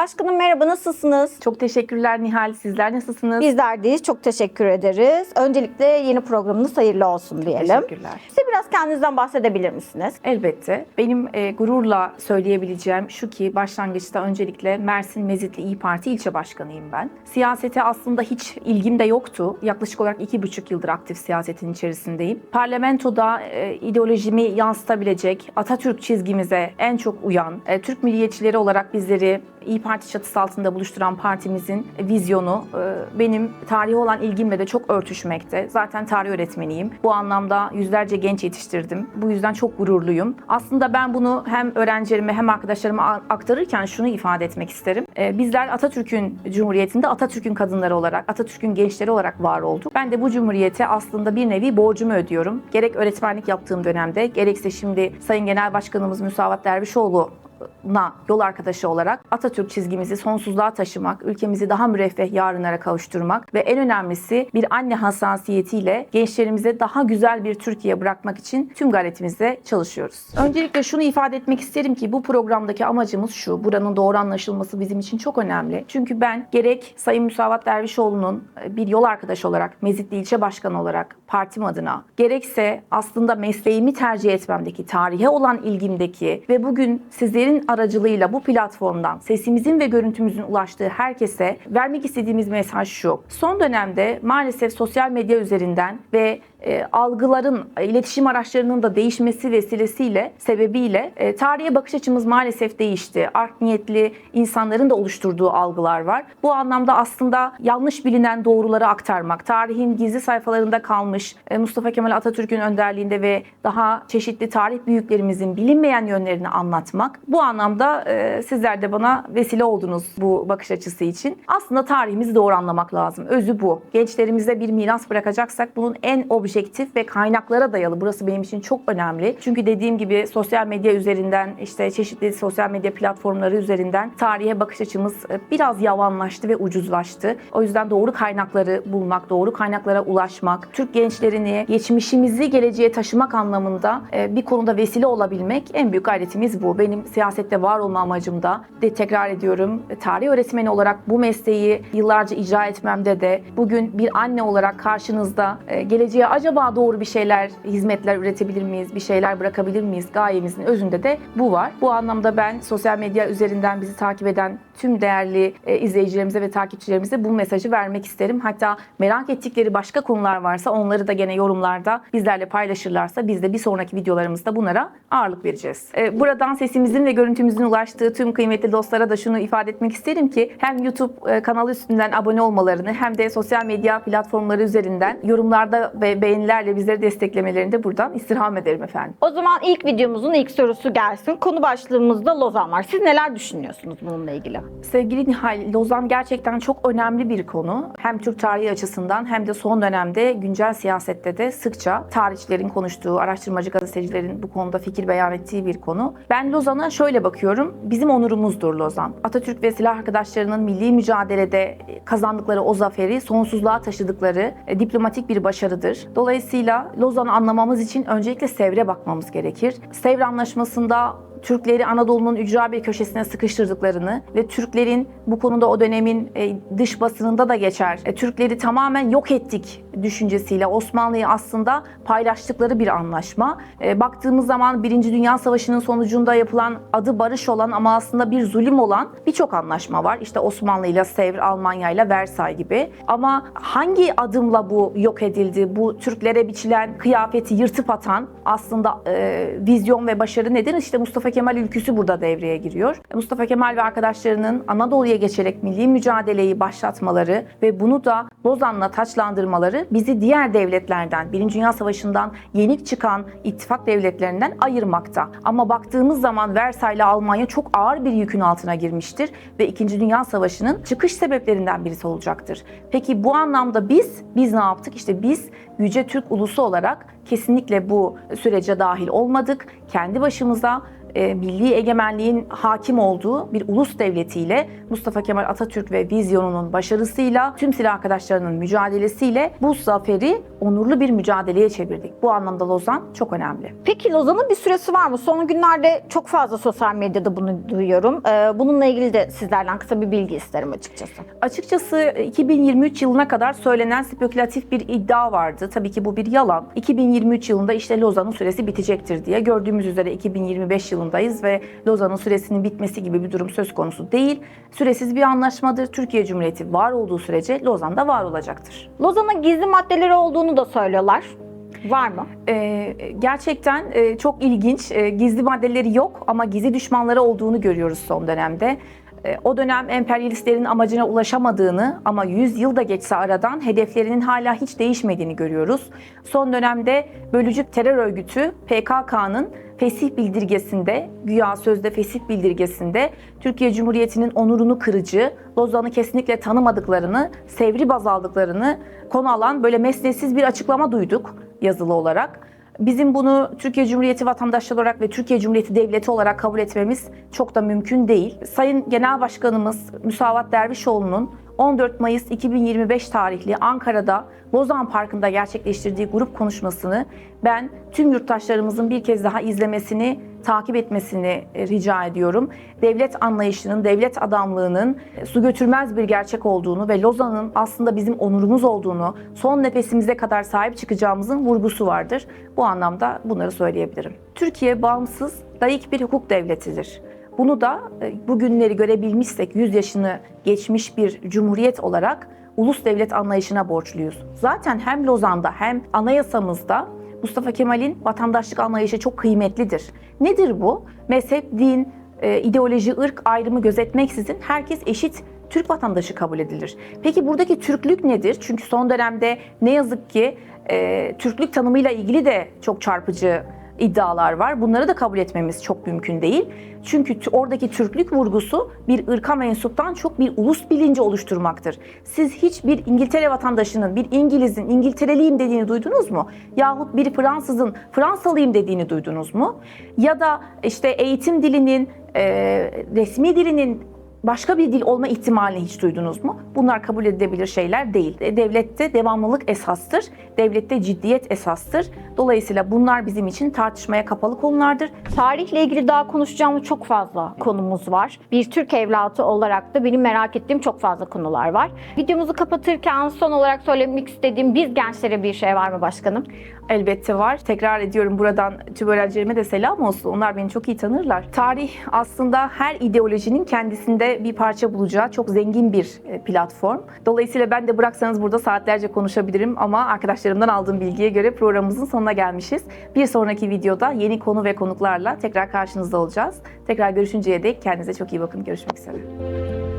Başkanım merhaba nasılsınız? Çok teşekkürler Nihal. Sizler nasılsınız? Bizler deyiz. Çok teşekkür ederiz. Öncelikle yeni programınız hayırlı olsun diyelim. Teşekkürler. Size biraz kendinizden bahsedebilir misiniz? Elbette. Benim e, gururla söyleyebileceğim şu ki başlangıçta öncelikle Mersin Mezitli İyi Parti ilçe başkanıyım ben. Siyasete aslında hiç ilgim de yoktu. Yaklaşık olarak iki buçuk yıldır aktif siyasetin içerisindeyim. Parlamentoda e, ideolojimi yansıtabilecek, Atatürk çizgimize en çok uyan, e, Türk milliyetçileri olarak bizleri İyi Parti çatısı altında buluşturan partimizin vizyonu e, benim tarihe olan ilgimle de çok örtüşmekte. Zaten tarih öğretmeniyim. Bu anlamda yüzlerce genç yetiştirdim. Bu yüzden çok gururluyum. Aslında ben bunu hem öğrencilerime hem arkadaşlarıma aktarırken şunu ifade etmek isterim. E, Bizler Atatürk'ün Cumhuriyeti'nde Atatürk'ün kadınları olarak, Atatürk'ün gençleri olarak var olduk. Ben de bu Cumhuriyete aslında bir nevi borcumu ödüyorum. Gerek öğretmenlik yaptığım dönemde, gerekse şimdi Sayın Genel Başkanımız Müsavat Dervişoğlu na yol arkadaşı olarak Atatürk çizgimizi sonsuzluğa taşımak, ülkemizi daha müreffeh yarınlara kavuşturmak ve en önemlisi bir anne hassasiyetiyle gençlerimize daha güzel bir Türkiye bırakmak için tüm gayretimizle çalışıyoruz. Öncelikle şunu ifade etmek isterim ki bu programdaki amacımız şu, buranın doğru anlaşılması bizim için çok önemli. Çünkü ben gerek Sayın Müsavat Dervişoğlu'nun e, bir yol arkadaşı olarak, Mezitli ilçe başkanı olarak partim adına, gerekse aslında mesleğimi tercih etmemdeki, tarihe olan ilgimdeki ve bugün sizlerin aracılığıyla bu platformdan sesimizin ve görüntümüzün ulaştığı herkese vermek istediğimiz mesaj şu. Son dönemde maalesef sosyal medya üzerinden ve e, algıların, iletişim araçlarının da değişmesi vesilesiyle, sebebiyle e, tarihe bakış açımız maalesef değişti. Art niyetli insanların da oluşturduğu algılar var. Bu anlamda aslında yanlış bilinen doğruları aktarmak, tarihin gizli sayfalarında kalmış e, Mustafa Kemal Atatürk'ün önderliğinde ve daha çeşitli tarih büyüklerimizin bilinmeyen yönlerini anlatmak. Bu anlamda e, sizler de bana vesile oldunuz bu bakış açısı için. Aslında tarihimizi doğru anlamak lazım. Özü bu. Gençlerimize bir miras bırakacaksak bunun en objektif ve kaynaklara dayalı. Burası benim için çok önemli. Çünkü dediğim gibi sosyal medya üzerinden işte çeşitli sosyal medya platformları üzerinden tarihe bakış açımız e, biraz yavanlaştı ve ucuzlaştı. O yüzden doğru kaynakları bulmak, doğru kaynaklara ulaşmak, Türk gençlerini geçmişimizi geleceğe taşımak anlamında e, bir konuda vesile olabilmek en büyük gayretimiz bu. Benim siyasette var olma amacım da de tekrar ediyorum e, tarih öğretmeni olarak bu mesleği yıllarca icra etmemde de bugün bir anne olarak karşınızda e, geleceğe acaba doğru bir şeyler, hizmetler üretebilir miyiz, bir şeyler bırakabilir miyiz gayemizin özünde de bu var. Bu anlamda ben sosyal medya üzerinden bizi takip eden tüm değerli e, izleyicilerimize ve takipçilerimize bu mesajı vermek isterim. Hatta merak ettikleri başka konular varsa onları da gene yorumlarda bizlerle paylaşırlarsa biz de bir sonraki videolarımızda bunlara ağırlık vereceğiz. E, buradan sesimizin ve görüntümüzün ulaştığı tüm kıymetli dostlara da şunu ifade etmek isterim ki hem YouTube e, kanalı üstünden abone olmalarını hem de sosyal medya platformları üzerinden yorumlarda ve beğenilerle bizleri desteklemelerini de buradan istirham ederim efendim. O zaman ilk videomuzun ilk sorusu gelsin. Konu başlığımızda Lozan var. Siz neler düşünüyorsunuz bununla ilgili? Sevgili Nihal, Lozan gerçekten çok önemli bir konu. Hem Türk tarihi açısından hem de son dönemde güncel siyasette de sıkça tarihçilerin konuştuğu, araştırmacı gazetecilerin bu konuda fikir beyan ettiği bir konu. Ben Lozan'a şöyle bakıyorum. Bizim onurumuzdur Lozan. Atatürk ve silah arkadaşlarının milli mücadelede kazandıkları o zaferi sonsuzluğa taşıdıkları e, diplomatik bir başarıdır. Dolayısıyla Lozan'ı anlamamız için öncelikle Sevr'e bakmamız gerekir. Sevr Anlaşması'nda Türkleri Anadolu'nun ücra bir köşesine sıkıştırdıklarını ve Türklerin bu konuda o dönemin e, dış basınında da geçer. e, Türkleri tamamen yok ettik düşüncesiyle Osmanlı'yı aslında paylaştıkları bir anlaşma. E, Baktığımız zaman Birinci Dünya Savaşı'nın sonucunda yapılan adı barış olan ama aslında bir zulüm olan birçok anlaşma var. İşte Osmanlı ile Sevr, Almanya ile Versay gibi. Ama hangi adımla bu yok edildi? Bu Türklere biçilen kıyafeti yırtıp atan aslında e, vizyon ve başarı nedir? İşte Mustafa Kemal ülküsü burada devreye giriyor. Mustafa Kemal ve arkadaşlarının Anadolu'ya geçerek milli mücadeleyi başlatmaları ve bunu da Lozan'la taçlandırmaları bizi diğer devletlerden, Birinci Dünya Savaşı'ndan yenik çıkan ittifak devletlerinden ayırmakta. Ama baktığımız zaman Versay ile Almanya çok ağır bir yükün altına girmiştir ve İkinci Dünya Savaşı'nın çıkış sebeplerinden birisi olacaktır. Peki bu anlamda biz, biz ne yaptık? İşte biz Yüce Türk ulusu olarak kesinlikle bu sürece dahil olmadık. Kendi başımıza e, milli egemenliğin hakim olduğu bir ulus devletiyle Mustafa Kemal Atatürk ve vizyonunun başarısıyla tüm silah arkadaşlarının mücadelesiyle bu zaferi onurlu bir mücadeleye çevirdik. Bu anlamda Lozan çok önemli. Peki Lozan'ın bir süresi var mı? Son günlerde çok fazla sosyal medyada bunu duyuyorum. Ee, bununla ilgili de sizlerden kısa bir bilgi isterim açıkçası. Açıkçası 2023 yılına kadar söylenen spekülatif bir iddia vardı. Tabii ki bu bir yalan. 2023 yılında işte Lozan'ın süresi bitecektir diye. Gördüğümüz üzere 2025 yılındayız ve Lozan'ın süresinin bitmesi gibi bir durum söz konusu değil. Süresiz bir anlaşmadır. Türkiye Cumhuriyeti var olduğu sürece Lozan'da var olacaktır. Lozan'ın gizli maddeleri olduğunu da söylüyorlar. Var mı? Ee, gerçekten e, çok ilginç. E, gizli maddeleri yok ama gizli düşmanları olduğunu görüyoruz son dönemde. E, o dönem emperyalistlerin amacına ulaşamadığını ama 100 yıl da geçse aradan hedeflerinin hala hiç değişmediğini görüyoruz. Son dönemde bölücü terör örgütü PKK'nın fesih bildirgesinde, güya sözde fesih bildirgesinde Türkiye Cumhuriyeti'nin onurunu kırıcı, Lozan'ı kesinlikle tanımadıklarını, sevri baz aldıklarını konu alan böyle mesnetsiz bir açıklama duyduk yazılı olarak. Bizim bunu Türkiye Cumhuriyeti vatandaşları olarak ve Türkiye Cumhuriyeti devleti olarak kabul etmemiz çok da mümkün değil. Sayın Genel Başkanımız Müsavat Dervişoğlu'nun 14 Mayıs 2025 tarihli Ankara'da Lozan Parkı'nda gerçekleştirdiği grup konuşmasını ben tüm yurttaşlarımızın bir kez daha izlemesini, takip etmesini e, rica ediyorum. Devlet anlayışının, devlet adamlığının e, su götürmez bir gerçek olduğunu ve Lozan'ın aslında bizim onurumuz olduğunu, son nefesimize kadar sahip çıkacağımızın vurgusu vardır. Bu anlamda bunları söyleyebilirim. Türkiye bağımsız, layık bir hukuk devletidir. Bunu da e, bugünleri görebilmişsek 100 yaşını geçmiş bir cumhuriyet olarak ulus devlet anlayışına borçluyuz. Zaten hem Lozan'da hem anayasamızda Mustafa Kemal'in vatandaşlık anlayışı çok kıymetlidir. Nedir bu? Mezhep, din, e, ideoloji, ırk ayrımı gözetmeksizin herkes eşit Türk vatandaşı kabul edilir. Peki buradaki Türklük nedir? Çünkü son dönemde ne yazık ki e, Türklük tanımıyla ilgili de çok çarpıcı iddialar var. Bunları da kabul etmemiz çok mümkün değil. Çünkü oradaki Türklük vurgusu bir ırka mensuptan çok bir ulus bilinci oluşturmaktır. Siz hiç bir İngiltere vatandaşının, bir İngiliz'in İngiltereliyim dediğini duydunuz mu? Yahut bir Fransızın Fransalıyım dediğini duydunuz mu? Ya da işte eğitim dilinin, e, resmi dilinin başka bir dil olma ihtimalini hiç duydunuz mu? Bunlar kabul edilebilir şeyler değil. E, Devlette devamlılık esastır. Devlette ciddiyet esastır. Dolayısıyla bunlar bizim için tartışmaya kapalı konulardır. Tarihle ilgili daha konuşacağımız çok fazla konumuz var. Bir Türk evlatı olarak da benim merak ettiğim çok fazla konular var. Videomuzu kapatırken son olarak söylemek istediğim biz gençlere bir şey var mı başkanım? Elbette var. Tekrar ediyorum buradan tüm öğrencilerime de selam olsun. Onlar beni çok iyi tanırlar. Tarih aslında her ideolojinin kendisinde bir parça bulacağı çok zengin bir e, platform. Dolayısıyla ben de bıraksanız burada saatlerce konuşabilirim ama arkadaşlarımdan aldığım bilgiye göre programımızın sonuna gelmişiz. Bir sonraki videoda yeni konu ve konuklarla tekrar karşınızda olacağız. Tekrar görüşünceye dek kendinize çok iyi bakın. Görüşmek üzere.